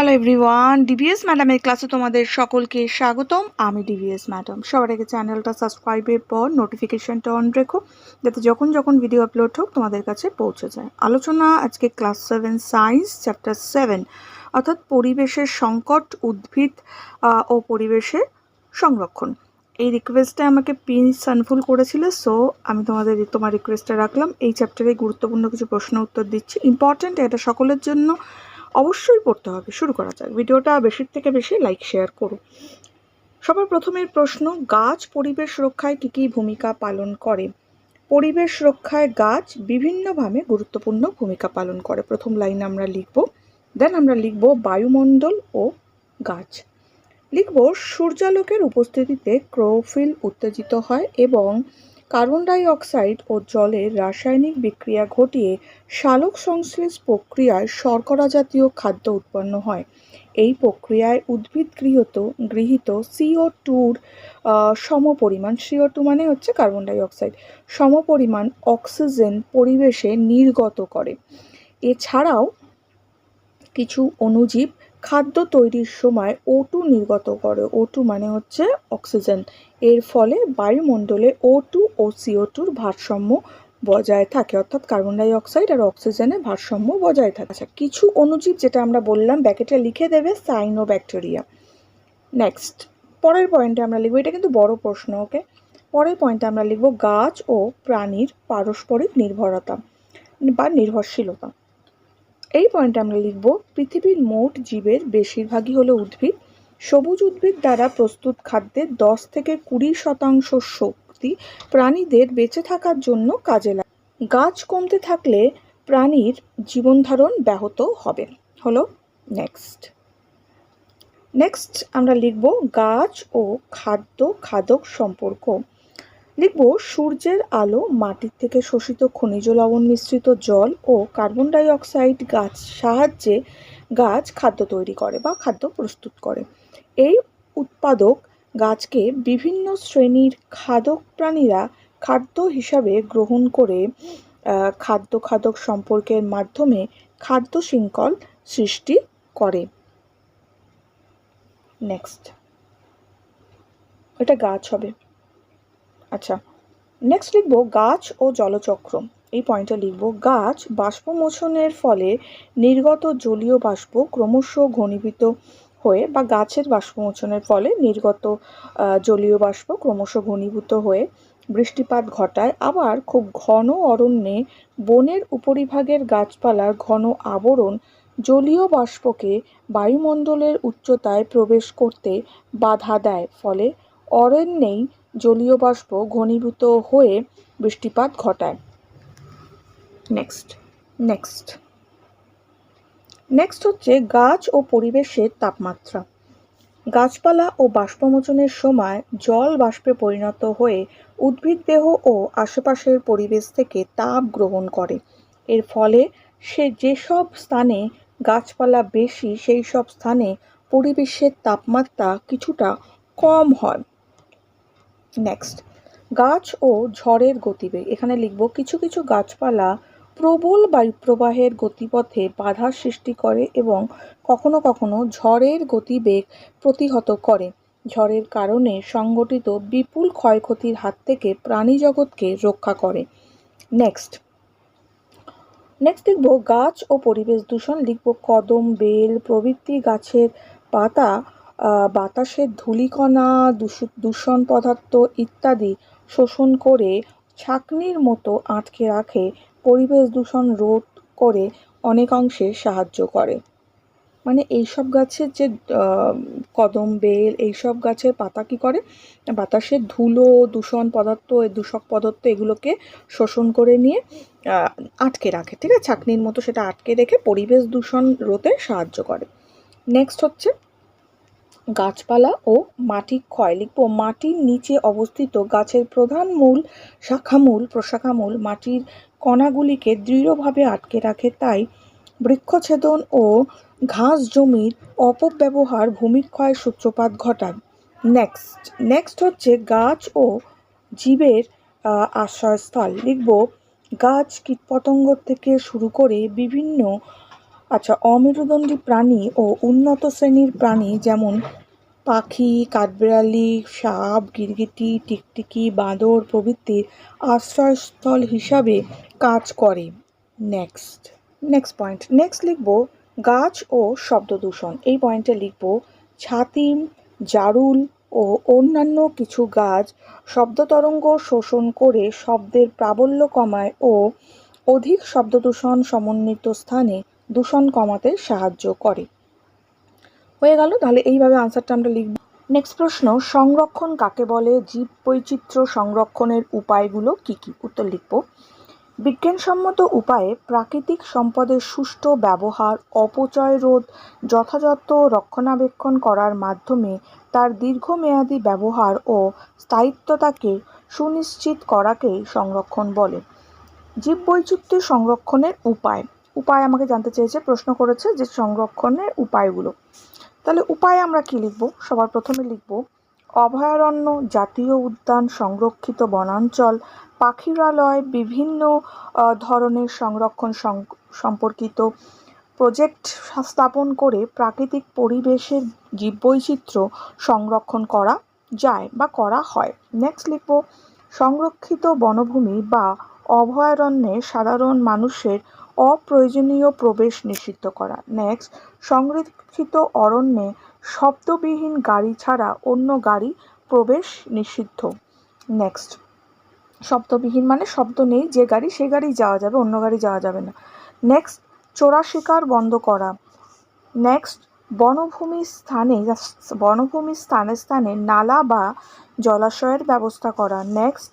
Hello everyone DVS ম্যাডামের ক্লাসে তোমাদের সকলকে স্বাগতম। আমি ডিভিএস ম্যাডাম সবার আগে চ্যানেলটা সাবস্ক্রাইবের পর নোটিফিকেশনটা অন রেখো, যাতে যখন যখন ভিডিও আপলোড হোক তোমাদের কাছে পৌঁছে যায়। আলোচনা আজকে class seven science chapter seven অর্থাৎ পরিবেশের সংকট, উদ্ভিদ ও পরিবেশের সংরক্ষণ। এই রিকোয়েস্টটা আমাকে পিন সানফুল করেছিল সো আমি তোমাদের, তোমার রিকোয়েস্টটা রাখলাম। এই চ্যাপ্টারে গুরুত্বপূর্ণ কিছু প্রশ্ন উত্তর দিচ্ছি। ইম্পর্ট্যান্ট এটা সকলের জন্য। অবশ্যই পড়তে হবে। শুরু করা যাক। ভিডিওটা বেশির থেকে বেশি লাইক শেয়ার করো সবার প্রথমের প্রশ্ন, গাছ পরিবেশ রক্ষায় কী কী ভূমিকা পালন করে? পরিবেশ রক্ষায় গাছ বিভিন্নভাবে গুরুত্বপূর্ণ ভূমিকা পালন করে। প্রথম লাইন আমরা লিখব। দেন আমরা লিখব বায়ুমণ্ডল ও গাছ। লিখব সূর্যালোকের উপস্থিতিতে ক্লোরোফিল উত্তেজিত হয় এবং কার্বন ডাই অক্সাইড ও জলের রাসায়নিক বিক্রিয়া ঘটিয়ে সালোক সংশ্লেষ প্রক্রিয়ায় শর্করা জাতীয় খাদ্য উৎপন্ন হয়। এই প্রক্রিয়ায় উদ্ভিদ গৃহীত গৃহীত সিও টুর সমপরিমাণ সিও টু মানে হচ্ছে কার্বন ডাই অক্সাইড সমপরিমাণ অক্সিজেন পরিবেশে নির্গত করে। এছাড়াও কিছু অণুজীব খাদ্য তৈরির সময় ও টু নির্গত করে। ও টু মানে হচ্ছে অক্সিজেন এর ফলে বায়ুমণ্ডলে ও টু ও সিও টুর ভারসাম্য বজায় থাকে। অর্থাৎ কার্বন ডাই অক্সাইড আর অক্সিজেনের ভারসাম্য বজায় থাকে। আচ্ছা কিছু অণুজীব যেটা আমরা বললাম ব্যাকেটে লিখে দেবে সাইনো ব্যাকটেরিয়া নেক্সট পরের পয়েন্টে আমরা লিখব, এটা কিন্তু বড় প্রশ্ন ওকে পরের পয়েন্টে আমরা লিখব গাছ ও প্রাণীর পারস্পরিক নির্ভরতা বা নির্ভরশীলতা। এই পয়েন্টে আমরা লিখব, পৃথিবীর মোট জীবের বেশিরভাগই হলো উদ্ভিদ। সবুজ উদ্ভিদ দ্বারা প্রস্তুত খাদ্যের দশ থেকে কুড়ি শতাংশ শক্তি প্রাণীদের বেঁচে থাকার জন্য কাজে লাগে। গাছ কমতে থাকলে প্রাণীর জীবনধারণ ব্যাহত হবে। হলো নেক্সট নেক্সট আমরা লিখব গাছ ও খাদ্য খাদক সম্পর্ক। লিখব, সূর্যের আলো মাটির থেকে শোষিত খনিজ লবণ মিশ্রিত জল ও কার্বন ডাই অক্সাইড গাছ সাহায্যে গাছ খাদ্য তৈরি করে বা খাদ্য প্রস্তুত করে। এই উৎপাদক গাছকে বিভিন্ন শ্রেণির খাদক প্রাণীরা খাদ্য হিসাবে গ্রহণ করে খাদ্য খাদক সম্পর্কের মাধ্যমে খাদ্য শৃঙ্খল সৃষ্টি করে। নেক্সট এটা গাছ হবে। আচ্ছা নেক্সট লিখব গাছ ও জলচক্র। এই পয়েন্টটা লিখব, গাছ বাষ্পমোচনের ফলে নির্গত জলীয় বাষ্প ক্রমশ ঘনীভূত হয়ে বা গাছের বাষ্পমোচনের ফলে নির্গত জলীয় বাষ্প ক্রমশ ঘনীভূত হয়ে বৃষ্টিপাত ঘটায়। আবার খুব ঘন অরণ্যে বনের উপরিভাগের গাছপালার ঘন আবরণ জলীয় বাষ্পকে বায়ুমণ্ডলের উচ্চতায় প্রবেশ করতে বাধা দেয়। ফলে অরণ্যেই জলীয় বাষ্প ঘনীভূত হয়ে বৃষ্টিপাত ঘটায়। নেক্সট নেক্সট নেক্সট হচ্ছে গাছ ও পরিবেশের তাপমাত্রা। গাছপালা ও বাষ্পমোচনের সময় জল বাষ্পে পরিণত হয়ে উদ্ভিদ দেহ ও আশেপাশের পরিবেশ থেকে তাপ গ্রহণ করে। এর ফলে সে যেসব স্থানে গাছপালা বেশি সেই সব স্থানে পরিবেশের তাপমাত্রা কিছুটা কম হয়। নেক্সট গাছ ও ঝড়ের গতিবেগ। এখানে লিখব, কিছু কিছু গাছপালা প্রবল বায়ুপ্রবাহের গতিপথে বাধার সৃষ্টি করে এবং কখনো কখনো ঝড়ের গতিবেগ প্রতিহত করে। ঝড়ের কারণে সংগঠিত বিপুল ক্ষয়ক্ষতির হাত থেকে প্রাণী জগৎকে রক্ষা করে। নেক্সট নেক্সট লিখব, গাছ ও পরিবেশ দূষণ। লিখব, কদম, বেল প্রভৃতি গাছের পাতা বাতাসের ধূলিকণা, দূষ- দূষণ পদার্থ ইত্যাদি শোষণ করে ছাঁকনির মতো আটকে রাখে, পরিবেশ দূষণ রোধ করে অনেকাংশে সাহায্য করে। মানে এইসব গাছের যে কদম বেল, এইসব গাছের পাতা কী করে? বাতাসের ধুলো, দূষণ পদার্থ দূষক পদার্থ এগুলোকে শোষণ করে নিয়ে আটকে রাখে, ঠিক আছে? ছাঁকনির মতো সেটা আটকে রেখে পরিবেশ দূষণ রোধে সাহায্য করে। নেক্সট হচ্ছে গাছপালা ও মাটি ক্ষয় লিখব। মাটির নিচে অবস্থিত গাছের প্রধান মূল শাখামূল, প্রশাখামূল মাটির কণাগুলিকে দৃঢ়ভাবে আটকে রাখে, তাই বৃক্ষছেদন ও ঘাস জমির অপব্যবহার ভূমিক্ষয়ের সূত্রপাত ঘটায়। নেক্সট নেক্সট হচ্ছে গাছ ও জীবের আশ্রয়স্থল। লিখব, গাছ কীটপতঙ্গ থেকে শুরু করে বিভিন্ন আচ্ছা অমেরুদণ্ডী প্রাণী ও উন্নত শ্রেণির প্রাণী যেমন পাখি, কাঠবিড়ালি, সাপ, গিরগিটি, টিকটিকি, বাঁদর প্রভৃতির আশ্রয়স্থল হিসাবে কাজ করে। নেক্সট নেক্সট পয়েন্ট নেক্সট লিখব গাছ ও শব্দ দূষণ। এই পয়েন্টে লিখব ছাতিম, জারুল ও অন্যান্য কিছু গাছ শব্দ তরঙ্গ শোষণ করে শব্দের প্রাবল্য কমায় ও অধিক শব্দ দূষণ সমন্বিত স্থানে দূষণ কমাতে সাহায্য করে। হয়ে গেল, তাহলে এইভাবে আনসারটা আমরা লিখব। নেক্সট প্রশ্ন, সংরক্ষণ কাকে বলে? জীব বৈচিত্র্য সংরক্ষণের উপায়গুলো কি কি? উত্তর লিখব। বিজ্ঞানসম্মত উপায়ে প্রাকৃতিক সম্পদের সুষ্ঠু ব্যবহার, অপচয় রোধ, যথাযথ রক্ষণাবেক্ষণ করার মাধ্যমে তার দীর্ঘমেয়াদী ব্যবহার ও স্থায়িত্বতাকে সুনিশ্চিত করাকেই সংরক্ষণ বলে। জীববৈচিত্র্য সংরক্ষণের উপায়। উপায় আমাকে জানতে চেয়েছে, প্রশ্ন করেছে যে সংরক্ষণের উপায়গুলো। তাহলে উপায় আমরা কি লিখব? সবার প্রথমে লিখব, অভয়ারণ্য, জাতীয় উদ্যান, সংরক্ষিত বনাঞ্চল, পাখিরালয়, বিভিন্ন ধরনের সংরক্ষণ সম্পর্কিত প্রজেক্ট স্থাপন করে প্রাকৃতিক পরিবেশের জীববৈচিত্র্য সংরক্ষণ করা যায় বা করা হয়। নেক্সট লিখব, সংরক্ষিত বনভূমি বা অভয়ারণ্যে সাধারণ মানুষের অপ্রয়োজনীয় প্রবেশ নিষিদ্ধ করা। নেক্সট সংরক্ষিত অরণ্যে শব্দবিহীন গাড়ি ছাড়া অন্য গাড়ি প্রবেশ নিষিদ্ধ। নেক্সট শব্দবিহীন মানে শব্দ নেই, যে গাড়ি সে গাড়ি যাওয়া যাবে, অন্য গাড়ি যাওয়া যাবে না। নেক্সট চোরা শিকার বন্ধ করা। নেক্সট বনভূমি স্থানে বনভূমি স্থানে স্থানে নালা বা জলাশয়ের ব্যবস্থা করা। নেক্সট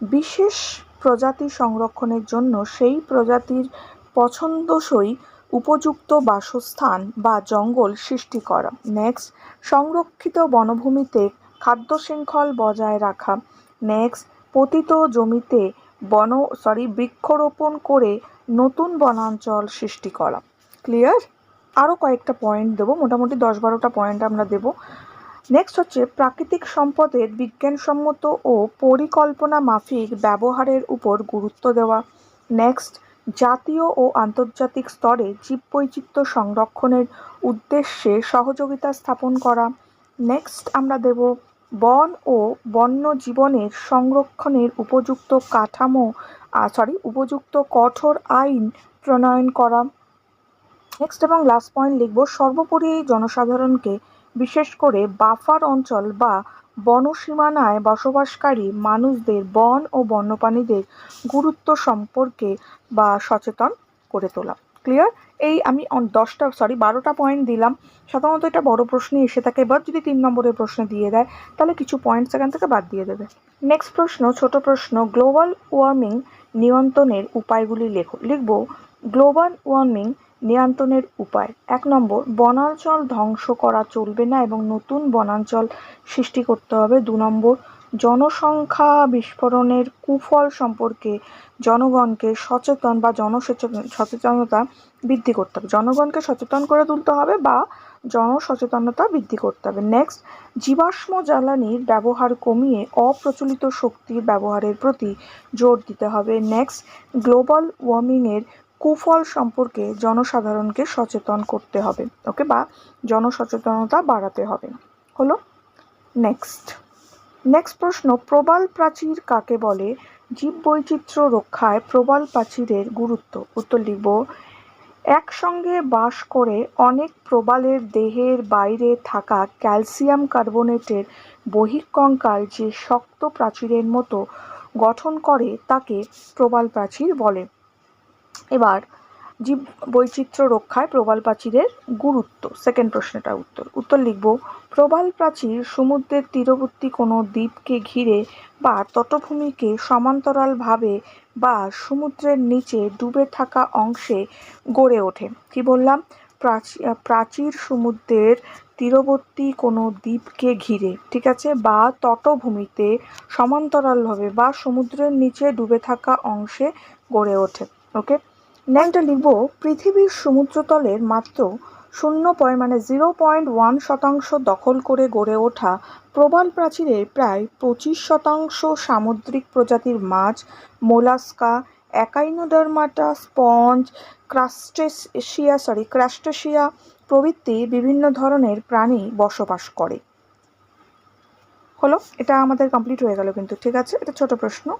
বিশেষ প্রজাতি সংরক্ষণের জন্য সেই প্রজাতির পছন্দসই উপযুক্ত বাসস্থান বা জঙ্গল সৃষ্টি করা। নেক্সট সংরক্ষিত বনভূমিতে খাদ্য শৃঙ্খল বজায় রাখা। নেক্সট পতিত জমিতে বন সরি বৃক্ষরোপণ করে নতুন বনাঞ্চল সৃষ্টি করা। ক্লিয়ার আরও কয়েকটা পয়েন্ট দেবো, মোটামুটি দশ বারোটা পয়েন্ট আমরা দেবো। নেক্সট হচ্ছে প্রাকৃতিক সম্পদের বিজ্ঞানসম্মত ও পরিকল্পনা মাফিক ব্যবহারের উপর গুরুত্ব দেওয়া। নেক্সট জাতীয় ও আন্তর্জাতিক স্তরে জীববৈচিত্র্য সংরক্ষণের উদ্দেশ্যে সহযোগিতা স্থাপন করা। নেক্সট আমরা দেব বন ও বন্য জীবনের সংরক্ষণের উপযুক্ত কাঠামো সরি উপযুক্ত কঠোর আইন প্রণয়ন করা। নেক্সট এবং লাস্ট পয়েন্ট লিখব, সর্বোপরি জনসাধারণকে বিশেষ করে বাফার অঞ্চল বা বনসীমানায় বসবাসকারী মানুষদের বন ও বন্যপ্রাণীদের গুরুত্ব সম্পর্কে বা সচেতন করে তোলা। ক্লিয়ার এই আমি দশটা সরি বারোটা পয়েন্ট দিলাম। সাধারণত এটা বড় প্রশ্নই এসে থাকে এবার যদি তিন নম্বরের প্রশ্ন দিয়ে দেয়, তাহলে কিছু পয়েন্ট সেখান থেকে বাদ দিয়ে দেবে। নেক্সট প্রশ্ন, ছোট প্রশ্ন গ্লোবাল ওয়ার্মিং নিয়ন্ত্রণের উপায়গুলি লেখো লিখব। গ্লোবাল ওয়ার্মিং নিয়ন্ত্রণের উপায়। এক নম্বর, বনাঞ্চল ধ্বংস করা চলবে না এবং নতুন বনাঞ্চল সৃষ্টি করতে হবে। দু নম্বর, জনসংখ্যা বিস্ফোরণের কুফল সম্পর্কে জনগণকে সচেতন বা জনসচেতন, সচেতনতা বৃদ্ধি করতে হবে। জনগণকে সচেতন করে তুলতে হবে বা জনসচেতনতা বৃদ্ধি করতে হবে। নেক্সট জীবাশ্ম জ্বালানির ব্যবহার কমিয়ে অপ্রচলিত শক্তির ব্যবহারের প্রতি জোর দিতে হবে। নেক্সট গ্লোবাল ওয়ার্মিংয়ের কুফল সম্পর্কে জনসাধারণকে সচেতন করতে হবে, ওকে, বা জনসচেতনতা বাড়াতে হবে। হলো নেক্সট নেক্সট প্রশ্ন, প্রবাল প্রাচীর কাকে বলে? জীববৈচিত্র্য রক্ষায় প্রবাল প্রাচীরের গুরুত্ব। উত্তর লিখব, একসঙ্গে বাস করে অনেক প্রবালের দেহের বাইরে থাকা ক্যালসিয়াম কার্বনেটের বহিঃকঙ্কাল যে শক্ত প্রাচীরের মতো গঠন করে, তাকে প্রবাল প্রাচীর বলে। এবার জীব বৈচিত্র্য রক্ষায় প্রবাল প্রাচীরের গুরুত্ব সেকেন্ড প্রশ্নটার উত্তর। উত্তর লিখব, প্রবাল প্রাচীর সমুদ্রের তীরবর্তী কোনো দ্বীপকে ঘিরে বা তটভূমিকে সমান্তরালভাবে বা সমুদ্রের নিচে ডুবে থাকা অংশে গড়ে ওঠে। কি বললাম? প্রাচী- প্রাচীর সমুদ্রের তীরবর্তী কোনো দ্বীপকে ঘিরে, ঠিক আছে? বা তটভূমিতে সমান্তরালভাবে বা সমুদ্রের নিচে ডুবে থাকা অংশে গড়ে ওঠে ওকে নেক্সট লিখব পৃথিবীর সমুদ্রতলের মাত্র শূন্য পয়েন্ট মানে জিরো পয়েন্ট ওয়ান শতাংশ দখল করে গড়ে ওঠা প্রবাল প্রাচীরের প্রায় পঁচিশ শতাংশ সামুদ্রিক প্রজাতির মাছ, Mollusca Echinodermata sponge Crustacea sorry Crustacea প্রভৃতি বিভিন্ন ধরনের প্রাণী বসবাস করে। হলো, এটা আমাদের কমপ্লিট হয়ে গেল কিন্তু, ঠিক আছে? এটা ছোট প্রশ্ন।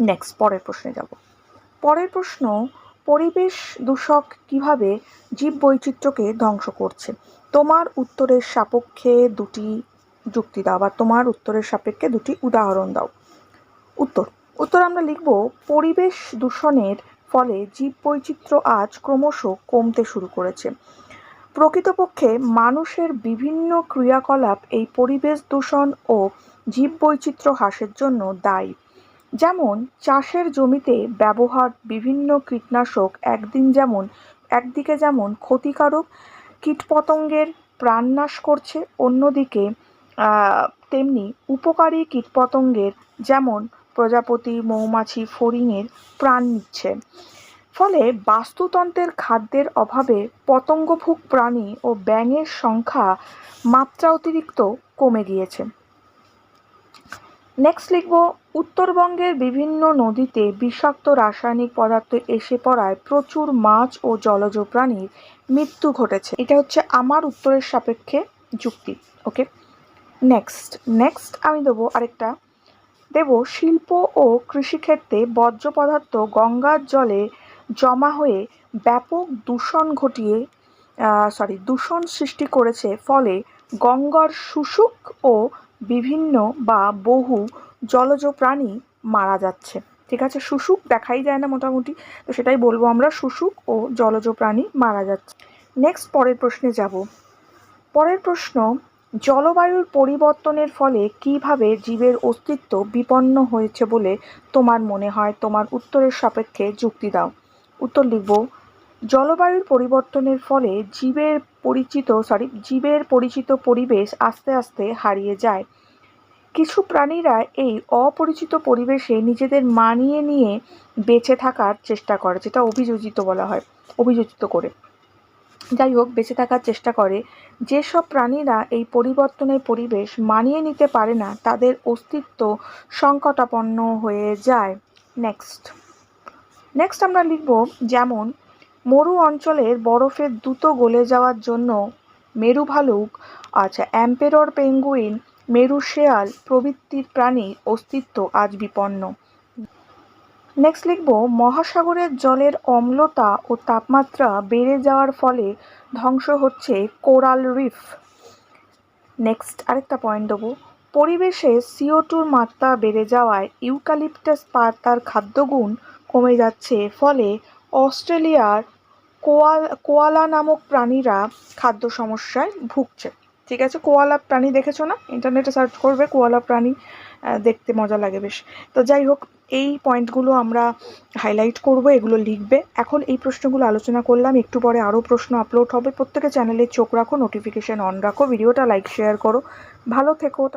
নেক্সট পরের প্রশ্নে যাব। পরের প্রশ্ন, পরিবেশ দূষক কীভাবে জীব বৈচিত্র্যকে ধ্বংস করছে? তোমার উত্তরের সাপেক্ষে দুটি যুক্তি দাও বা তোমার উত্তরের সাপেক্ষে দুটি উদাহরণ দাও। উত্তর উত্তর আমরা লিখব, পরিবেশ দূষণের ফলে জীব বৈচিত্র্য আজ ক্রমশ কমতে শুরু করেছে। প্রকৃতপক্ষে মানুষের বিভিন্ন ক্রিয়াকলাপ এই পরিবেশ দূষণ ও জীববৈচিত্র্য হ্রাসের জন্য দায়ী। যেমন চাষের জমিতে ব্যবহার বিভিন্ন কীটনাশক একদিন যেমন, একদিকে যেমন ক্ষতিকারক কীটপতঙ্গের প্রাণনাশ করছে, অন্যদিকে তেমনি উপকারী কীটপতঙ্গের যেমন প্রজাপতি, মৌমাছি, ফড়িংয়ের প্রাণ নিচ্ছে। ফলে বাস্তুতন্ত্রের খাদ্যের অভাবে পতঙ্গভুক প্রাণী ও ব্যাঙের সংখ্যা মাত্রা অতিরিক্ত কমে গিয়েছে। নেক্সট লিখব উত্তরবঙ্গের বিভিন্ন নদীতে বিষাক্ত রাসায়নিক পদার্থ এসে পড়ায় প্রচুর মাছ ও জলজ প্রাণীর মৃত্যু ঘটেছে। এটা হচ্ছে আমার উত্তরের সাপেক্ষে যুক্তি, ওকে? নেক্সট নেক্সট আমি দেবো আরেকটা। দেব শিল্প ও কৃষিক্ষেত্রে বর্জ্য পদার্থ গঙ্গার জলে জমা হয়ে ব্যাপক দূষণ ঘটিয়ে সরি দূষণ সৃষ্টি করেছে। ফলে গঙ্গার শুশুক ও বিভিন্ন বা বহু জলজ প্রাণী মারা যাচ্ছে। ঠিক আছে? শুশুক দেখাই যায় না মোটামুটি। তো সেটাই বলব আমরা, শুশুক ও জলজ প্রাণী মারা যাচ্ছে। নেক্সট পরের প্রশ্নে যাব। পরের প্রশ্ন, জলবায়ুর পরিবর্তনের ফলে কীভাবে জীবের অস্তিত্ব বিপন্ন হয়েছে বলে তোমার মনে হয়? তোমার উত্তরের সাপেক্ষে যুক্তি দাও। উত্তর লিখব। জলবায়ুর পরিবর্তনের ফলে জীবের পরিচিত সরি জীবের পরিচিত পরিবেশ আস্তে আস্তে হারিয়ে যায়। কিছু প্রাণীরা এই অপরিচিত পরিবেশে নিজেদের মানিয়ে নিয়ে বেঁচে থাকার চেষ্টা করে, যেটা অভিযোজিত বলা হয়, অভিযোজিত করে। যাই হোক, বেঁচে থাকার চেষ্টা করে। যেসব প্রাণীরা এই পরিবর্তনের পরিবেশ মানিয়ে নিতে পারে না, তাদের অস্তিত্ব সংকটাপন্ন হয়ে যায়। নেক্সট নেক্সট আমরা লিখব যেমন, মরু অঞ্চলের বরফের দ্রুত গলে যাওয়ার জন্য মেরু ভালুক আচ্ছা অ্যাম্পেরর পেঙ্গুইন মেরু শেয়াল প্রভৃতির প্রাণীর অস্তিত্ব আজ বিপন্ন। নেক্সট লিখব, মহাসাগরের জলের অম্লতা ও তাপমাত্রা বেড়ে যাওয়ার ফলে ধ্বংস হচ্ছে কোরাল রিফ। নেক্সট আরেকটা পয়েন্ট দেবো, পরিবেশে সিও টুর মাত্রা বেড়ে যাওয়ায় ইউক্যালিপটাস পাতার খাদ্যগুণ কমে যাচ্ছে, ফলে অস্ট্রেলিয়ার কোয়াল, কোয়ালা নামক প্রাণীরা খাদ্য সমস্যায় ভুগছে। ঠিক আছে? কোয়ালা প্রাণী দেখেছ না? ইন্টারনেটে সার্চ করবে, কোয়ালা প্রাণী দেখতে মজা লাগে বেশ। তো যাই হোক, এই পয়েন্টগুলো আমরা হাইলাইট করব, এগুলো লিখবে। এখন এই প্রশ্নগুলো আলোচনা করলাম, একটু পরে আরও প্রশ্ন আপলোড হবে। প্রত্যেকে চ্যানেলে চোখ রাখো নোটিফিকেশান অন রাখো ভিডিওটা লাইক শেয়ার করো। ভালো থেকো।